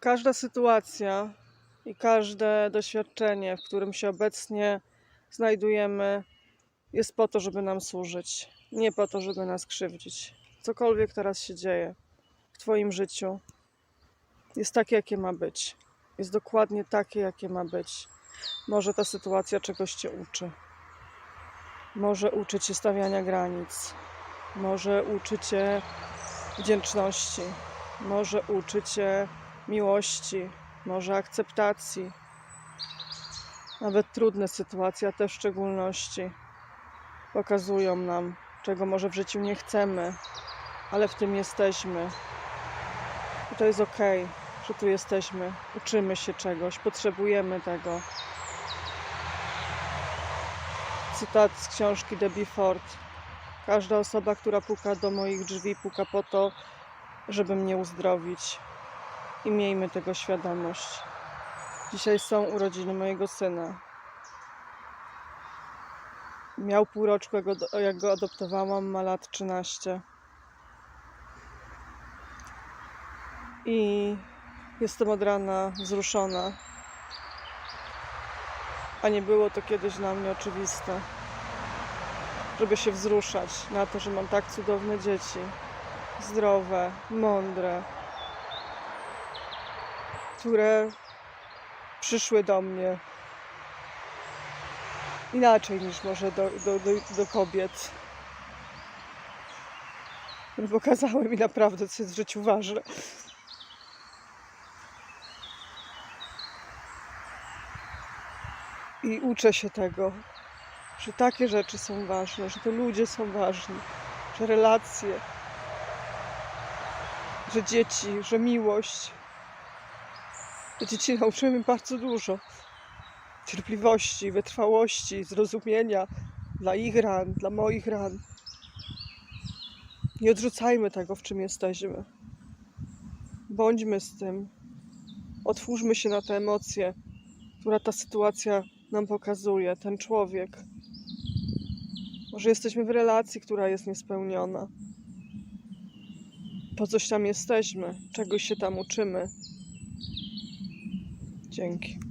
Każda sytuacja i każde doświadczenie, w którym się obecnie znajdujemy, jest po to, żeby nam służyć, nie po to, żeby nas krzywdzić. Cokolwiek teraz się dzieje w Twoim życiu, jest takie, jakie ma być. Jest dokładnie takie, jakie ma być. Może ta sytuacja czegoś Cię uczy. Może uczy Cię stawiania granic. Może uczy Cię wdzięczności. Może uczy Cię miłości. Może akceptacji. Nawet trudne sytuacje, a te w szczególności, pokazują nam, czego może w życiu nie chcemy, ale w tym jesteśmy. I to jest ok, że tu jesteśmy. Uczymy się czegoś, potrzebujemy tego. Cytat z książki Debbie Ford. Każda osoba, która puka do moich drzwi, puka po to, żeby mnie uzdrowić. I miejmy tego świadomość. Dzisiaj są urodziny mojego syna. Miał półroczku, jak go, jak go adoptowałam, ma lat 13. I jestem od rana wzruszona. A nie było to kiedyś dla mnie oczywiste, żeby się wzruszać na to, że mam tak cudowne dzieci. Zdrowe, mądre, które przyszły do mnie inaczej niż może do, do, do, do kobiet. Pokazały mi naprawdę, co jest w życiu ważne. I uczę się tego, że takie rzeczy są ważne, że to ludzie są ważni, że relacje, że dzieci, że miłość. Dzieci nauczyły mi bardzo dużo cierpliwości, wytrwałości, zrozumienia dla ich ran, dla moich ran. Nie odrzucajmy tego, w czym jesteśmy. Bądźmy z tym. Otwórzmy się na te emocje, które ta sytuacja nam pokazuje, ten człowiek. Może jesteśmy w relacji, która jest niespełniona. Po coś tam jesteśmy, czegoś się tam uczymy. Dzięki.